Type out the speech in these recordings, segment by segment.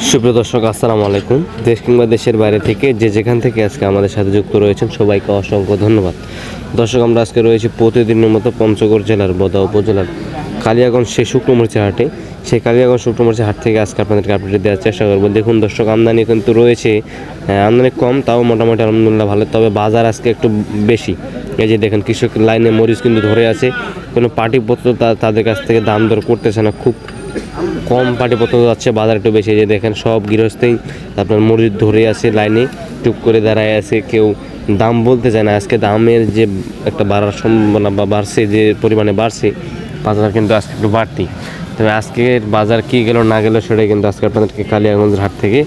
সুপ্রিয় দর্শক আসসালামু আলাইকুম। দেশ কিংবা দেশের বাইরে থেকে যে যেখান থেকে আজকে আমাদের সাথে যুক্ত রয়েছেন সবাইকে অসংখ্য ধন্যবাদ। দর্শক আমরা আজকে রয়েছি প্রতিদিনের মতো পঞ্চগড় জেলার বদা উপজেলার কালিয়াগঞ্জ সেই শুক্রমরিচের হাটে। সেই কালিয়াগঞ্জ শুক্রমরিচের হাট থেকে আজকে আপনাদেরকে আপডেট দেওয়ার চেষ্টা করব। দেখুন দর্শক আমদানি কিন্তু রয়েছে। আহ, আমদানি কম তাও মোটামুটি আলহামদুলিল্লাহ ভালো। তবে বাজার আজকে একটু বেশি। এই যে দেখেন কৃষক লাইনে মরিচ কিন্তু ধরে আছে। কোনো পার্টিপত্র তা- তাদের কাছ থেকে দাম দর করতেছে না। খুব কম পাটি পাটিপত্র যাচ্ছে, বাজার একটু বেশি যে দেখেন সব গৃহস্থই আপনার মরিচ ধরে আছে লাইনে, টুক করে দাঁড়ায় আছে, কেউ দাম বলতে চায় না। আজকে দামের যে একটা বাড়ার সম্ভাবনা বা বাড়ছে, যে পরিমাণে বাড়ছে, বাজার কিন্তু আজকে একটু বাড়তি। তবে আজকের বাজার কি গেল, না গেল, সেটাই কিন্তু আজকে আপনাদেরকে কালিয়াগঞ্জের হাট থেকে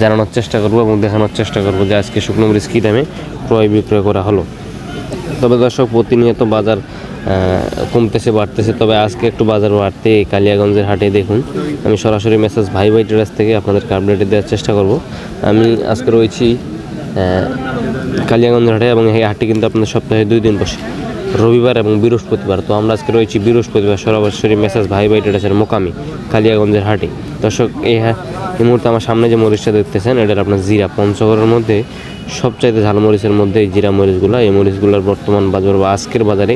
জানানোর চেষ্টা করব এবং দেখানোর চেষ্টা করব যে আজকে শুকনো মরিচ কী দামে ক্রয় বিক্রয় করা হলো। তবে দর্শক, প্রতিনিয়ত বাজার কমতেছে বাড়তেছে। তবে আজকে একটু বাজার বাড়তে কালিয়াগঞ্জের হাটে দেখুন আমি সরাসরি মেসেজ ভাই ভাই ট্রেডার্স থেকে আপনাদেরকে আপডেট দেওয়ার চেষ্টা করব। আমি আজকে রয়েছি আহ, কালিয়াগঞ্জের হাটে এবং এই হাটটি কিন্তু আপনার সপ্তাহে দুই দিন বসে রবিবার এবং বৃহস্পতিবার। তো আমরা আজকে রয়েছি বৃহস্পতিবার সরাসরি মেসেজ ভাই ভাই ট্রেডার্সের মোকামি কালিয়াগঞ্জের হাটে। দর্শক এই এই মুহূর্তে আমার সামনে যে মরিচটা দেখতেছেন এটার আপনার জিরা পঞ্চগড়ের মধ্যে সবচাইতে ঝাল মরিচের মধ্যে এই জিরা মরিচগুলো এই মরিচগুলোর বর্তমান বাজার বা আজকের বাজারে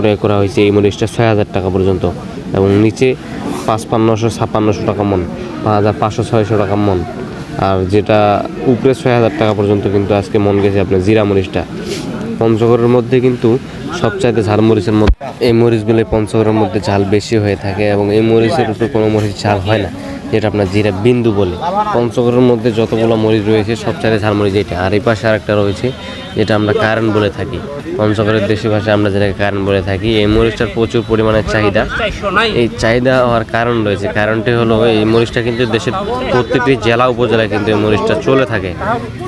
ক্রয় করা হয়েছে এই মরিচটা ছয় হাজার টাকা পর্যন্ত এবং নিচে পাঁচপান্নশো, ছাপ্পান্নশো টাকা মন, পাঁচ হাজার পাঁচশো, ছয়শো টাকা মন। আর যেটা উপরে ছয় হাজার টাকা পর্যন্ত কিন্তু আজকে মন গেছে আপনার জিরা মরিচটা। পঞ্চগড়ের মধ্যে কিন্তু সবচাইতে ঝাল মরিচের মধ্যে এই মরিচগুলো পঞ্চগড়ের মধ্যে ঝাল বেশি হয়ে থাকে এবং এই মরিচের উপর কোনো মরিচ ঝাল হয় না। যেটা আপনার জিরা বিন্দু বলে। পঞ্চগড়ের মধ্যে যতগুলো মরিচ রয়েছে সবচাইতে ঝাল মরিচ এটা। আর এই পাশে আরেকটা রয়েছে, যেটা আমরা কারণ বলে থাকি। পঞ্চগড়ের দেশি ভাষায় আমরা যেটাকে কারণ বলে থাকি, এই মরিচটার প্রচুর পরিমাণে চাহিদা। এই চাহিদা হওয়ার কারণ রয়েছে। কারণটি হলো, এই মরিচটা কিন্তু দেশের প্রত্যেকটি জেলা উপজেলায় কিন্তু এই মরিচটা চলে থাকে।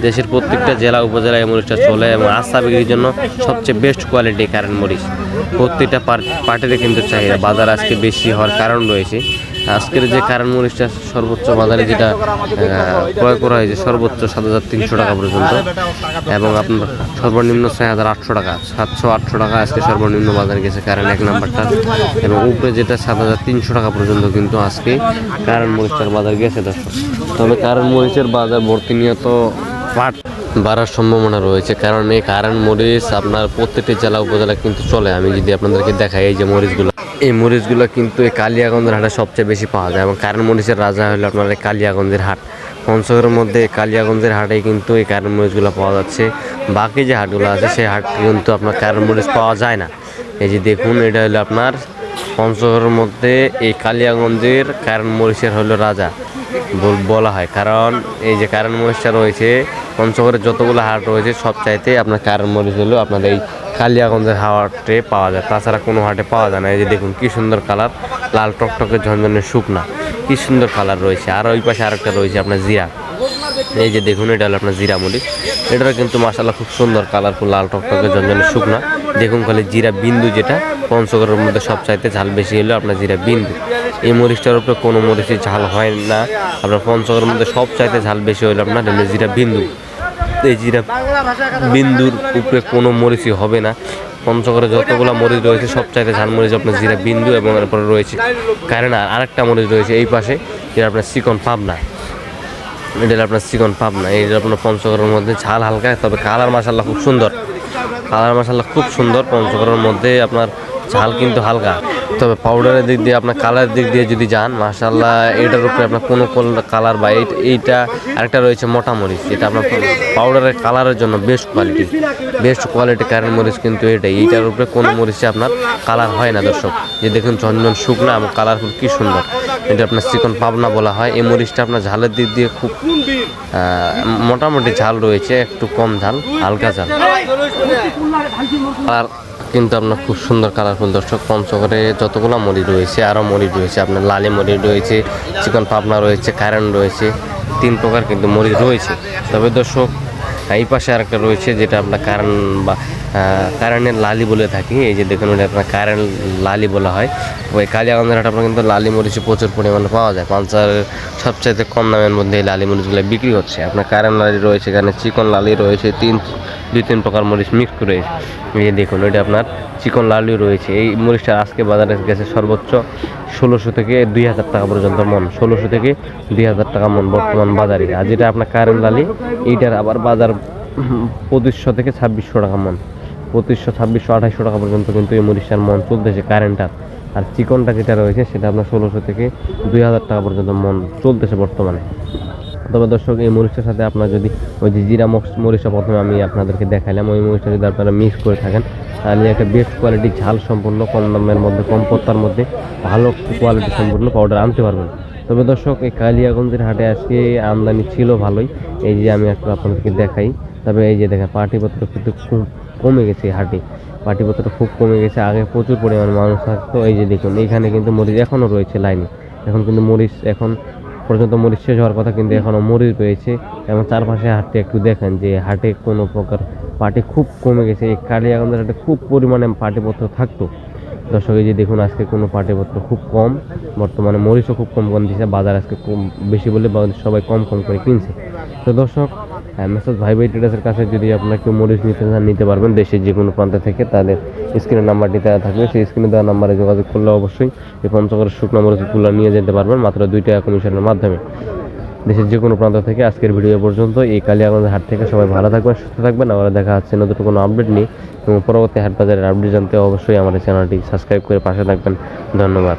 দেশের প্রত্যেকটা জেলা উপজেলায় এই মরিচটা চলে এবং আস্থা বিক্রির জন্য সবচেয়ে বেস্ট কোয়ালিটি কারেন্ট মরিচ। প্রত্যেকটা পার্টিতে কিন্তু চাহিদা। বাজার আজকে বেশি হওয়ার কারণ রয়েছে। আজকের যে কারেন্ট মরিচটা সর্বোচ্চ বাজারে যেটা ক্রয় করা হয়েছে, সর্বোচ্চ সাত হাজার তিনশো টাকা পর্যন্ত। এবং আপনার সর্বনিম্ন ছয় হাজার আটশো টাকা, সাতশো আটশো টাকা আজকে সর্বনিম্ন বাজারে গেছে কারেন্ট এক নাম্বারটা। এবং উপরে যেটা সাত হাজার তিনশো টাকা পর্যন্ত কিন্তু আজকে কারেন্ট মরিচটার বাজার গেছে, দর্শক। তবে কারেন্ট মরিচের বাজার প্রতিনিয়ত পাট বাড়ার সম্ভাবনা রয়েছে। কারণ এই কারেন্ট মরিচ আপনার প্রত্যেকটি জেলা উপজেলা কিন্তু চলে। আমি যদি আপনাদেরকে দেখাই এই যে মরিচগুলো, এই মরিচগুলো কিন্তু এই কালিয়াগঞ্জের হাটে সবচেয়ে বেশি পাওয়া যায় এবং কারেন্ট মরিচের রাজা হলো আপনার এই কালিয়াগঞ্জের হাট। পঞ্চগড়ের মধ্যে কালিয়াগঞ্জের হাটে কিন্তু এই কারেন্ট মরিচগুলো পাওয়া যাচ্ছে। বাকি যে হাটগুলো আছে, সেই হাট কিন্তু আপনার কারেন্ট মরিচ পাওয়া যায় না। এই যে দেখুন, এটা হলো আপনার পঞ্চগড়ের মধ্যে এই কালিয়াগঞ্জের কারেন্ট মরিচের হলো রাজা বল- বলা হয়। কারণ এই যে কারেন্ট মরিচটা রয়েছে পঞ্চগড়ের যতগুলো হাট রয়েছে সব চাইতে আপনার কারেন্ট মরিচ হলো আপনার এই কালিয়াগঞ্জের হাটে পাওয়া যায়। তাছাড়া কোনো হাটে পাওয়া যায় না। এই যে দেখুন, কী সুন্দর কালার। লাল টকটকে ঝনঝনে শুকনা। কী সুন্দর কালার রয়েছে। আর ওই পাশে আরেকটা রয়েছে আপনার জিরা। এই যে দেখুন, এটা হলো আপনার জিরা মরিচ। এটারও কিন্তু মাসাল্লাহ খুব সুন্দর কালারফুল লাল টকটকে ঝনঝনে শুকনা। দেখুন খালি জিরা বিন্দু যেটা পঞ্চগড়ের মধ্যে সব চাইতে ঝাল বেশি হলো আপনার জিরা বিন্দু। এই মরিচটার উপরে কোনো মরিচই ঝাল হয় না। আপনার পঞ্চগড়ের মধ্যে সব চাইতে ঝাল বেশি হলো আপনার জিরা বিন্দু। এই জিরা বিন্দুর উপরে কোনো মরিচই হবে না। পঞ্চগড়ে যতগুলো মরিচ রয়েছে, সব চাইতে ঝাল মরিচ আপনার জিরা বিন্দু এবং এরপরে রয়েছে আর আরেকটা মরিচ রয়েছে এই পাশে, যেটা আপনার চিকন পাবনা। এটা আপনার চিকন পাবনা। হলো আপনার পঞ্চগড়ের মধ্যে ঝাল হালকা, তবে কালার মাসাল্লাহ খুব সুন্দর। কালার মাসাল্লাহ খুব সুন্দর। পঞ্চগড়ের মধ্যে আপনার ঝাল কিন্তু হালকা। তবে পাউডারের দিক দিয়ে আপনার কালারের দিক দিয়ে যদি যান মাসাল্লাহ এটার উপরে আপনার কোনো কালার বা এই- এইটা আরেকটা রয়েছে মোটা মরিচ, এটা আপনার পাউডারের কালারের জন্য best quality best quality current মরিচ কিন্তু এটাই, এইটার উপরে কোনো মরিচে আপনার কালার হয় না দর্শক যে দেখুন ঝনঝন শুকনা এবং কালারফুল কী সুন্দর, এটা আপনার চিকন পাবনা বলা হয়, এই মরিচটা আপনার ঝালের দিক দিয়ে খুব মোটামুটি ঝাল রয়েছে, একটু কম ঝাল, হালকা ঝাল। আর কিন্তু আপনার খুব সুন্দর কালারফুল দর্শক, পঞ্চগড়ে যতগুলো মরিচ রয়েছে আরও মরিচ রয়েছে, আপনার লালি মরিচ রয়েছে, চিকন পাবনা রয়েছে, কারেন্ট রয়েছে, তিন প্রকার কিন্তু মরিচ রয়েছে। তবে দর্শক, এই পাশে আরেকটা রয়েছে, যেটা আপনার কারেন্ট বা কারেন্টের লালি বলে থাকি। এই যে দেখুন ওটা আপনার কারেন্ট লালি বলা হয়। ওই কালিয়াগঞ্জের হাটে আপনার কিন্তু লালি মরিচ প্রচুর পরিমাণে পাওয়া যায়। পাঞ্চারের সবচাইতে কম দামের মধ্যে এই লালি মরিচগুলো বিক্রি হচ্ছে। আপনার কারেন্ট লালি রয়েছে, এখানে চিকন লালি রয়েছে, তিন, দুই, তিন প্রকার মরিচ মিক্স করে এই যে দেখুন ওইটা আপনার চিকন লালি রয়েছে। এই মরিচটা আজকে বাজারে গেছে সর্বোচ্চ ষোলোশো থেকে দুই হাজার টাকা পর্যন্ত মন। ষোলোশো থেকে দুই হাজার টাকা মন বর্তমান বাজারে। আর যেটা আপনার কারেন্ট লালি, এইটার আবার বাজার পঁচিশশো থেকে ছাব্বিশশো টাকা মন। পঁচিশশো, ছাব্বিশশো, আঠাইশশো টাকা পর্যন্ত কিন্তু এই মরিচার মন চলতেছে কারেন্টটার আর চিকনটা যেটা রয়েছে, সেটা আপনার ষোলোশো থেকে দুই হাজার টাকা পর্যন্ত মন চলতেছে বর্তমানে। তবে দর্শক, এই মরিচটার সাথে আপনার যদি ওই যে জিরা মরিচটা প্রথমে আমি আপনাদেরকে দেখাইলাম, ওই মরিচটা যদি আপনারা মিক্স করে থাকেন, তাহলে একটা বেস্ট কোয়ালিটি ঝাল সম্পূর্ণ, কম দামের মধ্যে, কম পত্তার মধ্যে, ভালো কোয়ালিটি সম্পূর্ণ পাউডার আনতে পারবেন। তবে দর্শক, এই কালিয়াগঞ্জের হাটে আজকে আমদানি ছিল ভালোই। এই যে আমি একটু আপনাদেরকে দেখাই। তবে এই যে দেখেন, পাটিপত্র কিন্তু খুব কমে গেছে হাটে। পাটিপত্র খুব কমে গেছে, আগে প্রচুর পরিমাণে মানুষ থাকতো। এই যে দেখুন এখানে কিন্তু মরিচ এখনও রয়েছে লাইনে। এখন কিন্তু মরিচ এখন পর্যন্ত মরিচ শেষ হওয়ার কথা কিন্তু এখনও মরিচ রয়েছে। এবং চারপাশে হাটটি একটু দেখেন যে হাটে কোনো প্রকার পাটি খুব কমে গেছে। এই কালিয়াগঞ্জের হাটে খুব পরিমাণে পাটিপত্র থাকতো। দর্শক, এই যে দেখুন, আজকে কোনো পাটিপত্র খুব কম। বর্তমানে মরিচও খুব কম কম দিচ্ছে বাজার আজকে কম, বেশি বলে সবাই কম কম করে কিনছে। তো দর্শক মেসেজ ভাই ভাই ট্রেডার্সের কাছে যদি আপনার কেউ মরিচ নিতে চান, নিতে পারবেন দেশের যে কোনো প্রান্ত থেকে তাদের স্ক্রিনের নাম্বারটি দেওয়া থাকবে। সেই স্ক্রিনে দেওয়া নাম্বারে যোগাযোগ করলে অবশ্যই এই পঞ্চগড়ের শুকনো মরিচগুলো নিয়ে যেতে পারবেন, মাত্র দুই টাকা কমিশনের মাধ্যমে। দেশের যে কোনো প্রান্ত থেকে আজকের ভিডিও পর্যন্ত এই কালিয়াগঞ্জ হাট থেকে সবাই ভালো থাকবেন, সুস্থ থাকবেন। আবার দেখা হচ্ছে নতুন কোনো আপডেট নিয়ে। এবং পরবর্তী হাট বাজারের আপডেট জানতে অবশ্যই আমাদের চ্যানেলটি সাবস্ক্রাইব করে পাশে থাকবেন। ধন্যবাদ।